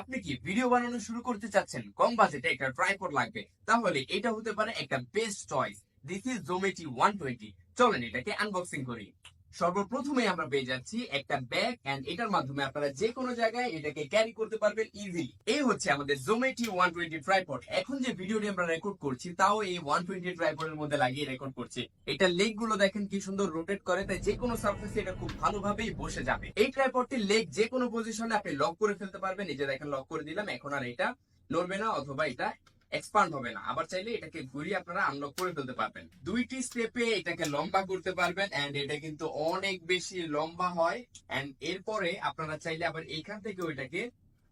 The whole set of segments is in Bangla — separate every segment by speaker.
Speaker 1: আপনি কি ভিডিও বানানো শুরু করতে চাচ্ছেন? কম বাজেটে একটা ট্রাইপড লাগবে। তাহলে এটা হতে পারে একটা বেস্ট চয়েস দিস ইজ জোমেটি ওয়ান টোয়েন্টি চলেন এটাকে আনবক্সিং করি। সর্বপ্রথমে আমরা পেয়ে যাচ্ছি একটা ব্যাগ এন্ড এটার মাধ্যমে আপনারা যে কোনো জায়গায় এটাকে ক্যারি করতে পারবেন ইজিলি এই হচ্ছে আমাদের জোমেটি ওয়ান টোয়েন্টি ট্রাইপড এখন যে ভিডিওটি আমরা রেকর্ড করছি, তাও এই ওয়ান টোয়েন্টি ট্রাইপডের মধ্যে লাগিয়ে রেকর্ড করছি। এটা লেগগুলো দেখেন কি সুন্দর রোটেট করে, তাই যে কোনো সার্ফেসে এটা খুব ভালোভাবেই বসে যাবে। এই ট্রাইপডটির লেগ যে কোনো পজিশনে আপনি লক করে ফেলতে পারবেন। এই যে দেখেন লক করে দিলাম, এখন আর এটা নড়বে না, অথবা এটা এক্সপান্ড হবে না। আবার চাইলে এটাকে ঘুরিয়ে আপনারা আনলক করে ফেলতে পারবেন। দুইটি স্টেপে এটাকে লম্বা করতে পারবেন এন্ড এটা কিন্তু অনেক বেশি লম্বা হয় এন্ড এরপরে আপনারা চাইলে আবার এইখান থেকে ওইটাকে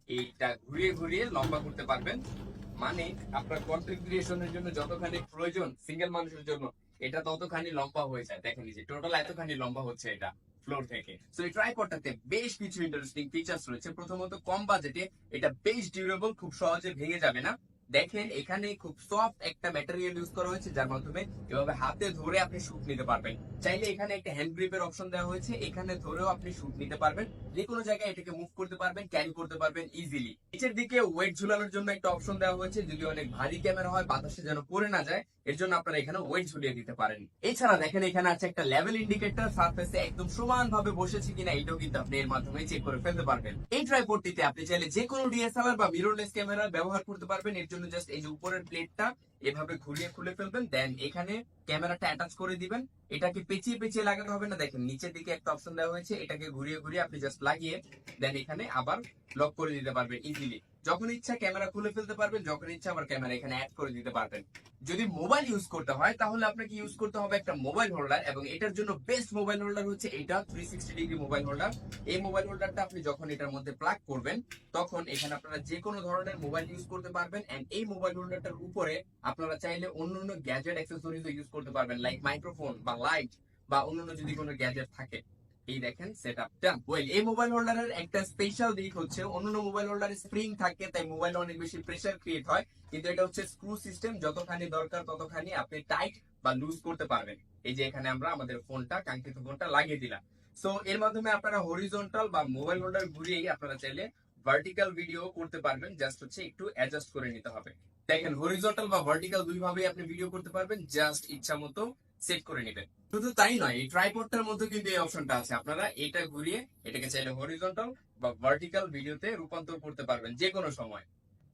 Speaker 1: এইটা ঘুরিয়ে ঘুরিয়ে লম্বা করতে পারবেন। মানে আপনার কন্টেন্ট ক্রিয়েশনের জন্য যতখানি প্রয়োজন সিঙ্গেল মানুষের জন্য, এটা ততখানি লম্বা হয়ে যায়। দেখেন যে টোটাল এতখানি লম্বা হচ্ছে এটা ফ্লোর থেকে। সো এই ট্রাইপডটাতে বেশ কিছু ইন্টারেস্টিং ফিচার্স রয়েছে। প্রথমত কম বাজেটে এটা বেশ ডিউরেবল খুব সহজে ভেঙে যাবে না। দেখেন, এখানে খুব সফট একটা ম্যাটেরিয়াল ইউজ করা হয়েছে, যার মাধ্যমে এভাবে হাতে ধরে আপনি শুট নিতে পারবেন। চাইলে এখানে একটা হ্যান্ড গ্রিপের অপশন দেওয়া হয়েছে, এখানে ধরেও আপনি শুট নিতে পারবেন। যে কোনো জায়গায় এটাকে মুভ করতে পারবেন ক্যারি করতে পারবেন ইজিলি নিচের দিকে ওয়েট ঝুলানোর জন্য একটা অপশন দেওয়া হয়েছে, যদি অনেক ভারী ক্যামেরা হয়, বাতাসে যেন পড়ে না যায় এর জন্য আপনারা এখানে ওয়েট ঝুলিয়ে দিতে পারেন। এছাড়া দেখেন, এখানে আছে একটা লেভেল ইন্ডিকেটর সারফেসে একদম সমান ভাবে বসেছে কিনা এটাও কিন্তু আপনি এর মাধ্যমে চেক করে ফেলতে পারবেন। এই ট্রাইপডটিতে আপনি চাইলে যে কোনো ডিএসএলআর বা মিররলেস ক্যামেরা ব্যবহার করতে পারবেন। এর জন্য জাস্ট এই যে উপরের প্লেটটা এভাবে ঘুরিয়ে খুলে ফেলবেন দেন এখানে ক্যামেরাটা অ্যাটাচ করে দিবেন। এটাকে পেঁচিয়ে পেঁচিয়ে লাগাতে হবে না, দেখেন নিচের দিকে একটা অপশন দেওয়া হয়েছে, এটাকে ঘুরিয়ে ঘুরিয়ে আপনি জাস্ট লাগিয়ে দেন এখানে আবার লক করে দিতে পারবেন ইজিলি যখন ইচ্ছা ক্যামেরা খুলে ফেলতে পারবেন, যখন ইচ্ছা আবার ক্যামেরা এখানে অ্যাড করে দিতে পারবেন। যদি মোবাইল ইউজ করতে হয়, তাহলে আপনাকে ইউজ করতে হবে একটা মোবাইল হোল্ডার এবং এটার জন্য বেস্ট মোবাইল হোল্ডার হচ্ছে এটা three sixty degree mobile holder এই মোবাইল হোল্ডারটা আপনি যখন এটার মধ্যে প্লাগ করবেন, তখন এখানে আপনারা যে কোনো ধরনের মোবাইল ইউজ করতে পারবেন এন্ড এই মোবাইল হোল্ডারটার উপরে আপনারা চাইলে অন্য অন্য গ্যাজেট অ্যাক্সেসরিজ ইউজ করতে পারবেন লাইক মাইক্রোফোন বা লাইট বা অন্যান্য যদি কোনো গ্যাজেট থাকে। এই দেখেন সেট আপটা ওয়েল এই মোবাইল হোল্ডারের একটা স্পেশাল দিক হচ্ছে, অন্যান্য মোবাইল হোল্ডারে স্প্রিং থাকে, তাই মোবাইলে অনেক বেশি প্রেসার ক্রিয়েট হয়। কিন্তু এটা হচ্ছে স্ক্রু সিস্টেম যতখানি দরকার ততখানি আপনি টাইট বা লুজ করতে পারবেন। এই যে এখানে আমরা আমাদের ফোনটা কাঙ্ক্ষিত ফোনটা লাগিয়ে দিলাম। সো এর মাধ্যমে আপনারা হরিজন্টাল বা মোবাইল হোল্ডার ঘুরিয়ে আপনারা চাইলে ভার্টিক্যাল ভিডিও করতে পারবেন। জাস্ট হচ্ছে একটু অ্যাডজাস্ট করে নিতে হবে। দেখেন হরিজন্টাল বা ভার্টিক্যাল দুই ভাবে আপনি ভিডিও করতে পারবেন। জাস্ট ইচ্ছা মতো সেট করে নেবেন। শুধু তাই নয়, এই ট্রাইপডটার মধ্যে কিন্তু এই অপশনটা আছে। আপনারা এটা ঘুরিয়ে এটাকে চাইলে হরিজন্টাল বা ভার্টিক্যাল ভিডিওতে রূপান্তর করতে পারবেন যে কোনো সময়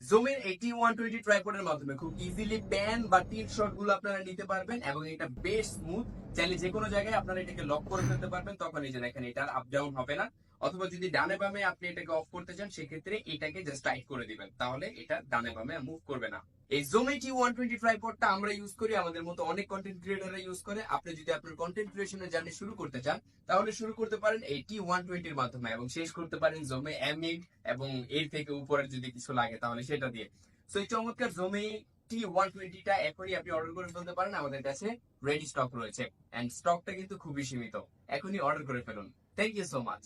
Speaker 1: জুমের এইটি ওয়ান টোয়েন্টি ট্রাইপডের মাধ্যমে খুব ইজিলি প্যান বা টিল শটগুলো আপনারা নিতে পারবেন এবং এটা বেশ স্মুথ চাইলে যে কোনো জায়গায় আপনারা এটাকে লক করে ফেলতে পারবেন, তখন এই যে দেখেন এটা আপ ডাউন হবে না। অথবা যদি ডানে বামে আপনি এটাকে অফ করতে চান, সেক্ষেত্রে এটাকে জাস্ট টাইট করে দিবেন। তাহলে এটা ডানে বামে মুভ করবে না। এই জোমেটি ওয়ান টোয়েন্টি ট্রাইপডটা আমরা ইউজ করি, আমাদের মতো অনেক কন্টেন্ট ক্রিয়েটাররা ইউজ করে। আপনি যদি আপনার কন্টেন্ট ক্রিয়েশনের জার্নি শুরু করতে চান, তাহলে শুরু করতে পারেন এই টি ওয়ান টোয়েন্টির মাধ্যমে এবং শেষ করতে পারেন জোমে এম এবং এর থেকে উপরের যদি কিছু লাগে, তাহলে সেটা দিয়ে। সো এই চমৎকার জোমে টি ওয়ান টোয়েন্টিটা এখনই আপনি অর্ডার করে ফেলতে পারেন। আমাদের কাছে রেডি স্টক রয়েছে। অ্যান্ড স্টকটা কিন্তু খুবই সীমিত। এখনই অর্ডার করে ফেলুন। Thank you so much